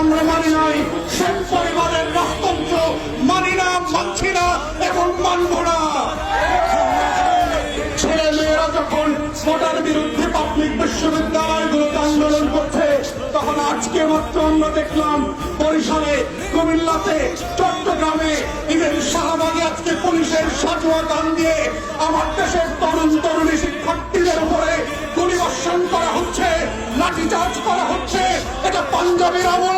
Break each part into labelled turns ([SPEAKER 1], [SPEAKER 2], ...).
[SPEAKER 1] আমরা মানি নাই। শেখ পরিবারের রাজতন্ত্র মানি না, মানছি না এবং মানব না। ছেলে মেয়েরা যখন ভোটার বিরুদ্ধে পাবলিক বিশ্ববিদ্যালয়গুলোতে আন্দোলন করছে, তখন আজকে মাত্র আমরা দেখলাম বরিশালে, কুমিল্লাতে, চট্টগ্রামে ইভেন শাহবাগে আজকে পুলিশের সাজুয়া গান দিয়ে আমার দেশের তরুণ তরুণী শিক্ষার্থীদের উপরে গুলি বর্ষণ করা হচ্ছে, লাঠিচার্জ করা হচ্ছে। এটা পাঞ্জাবের আমল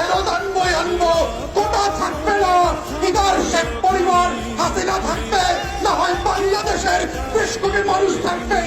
[SPEAKER 1] ইদার শেখ পরিবার হাসিনা থাকবে না হয় বাংলাদেশের বিশ কোটি মানুষ থাকবে।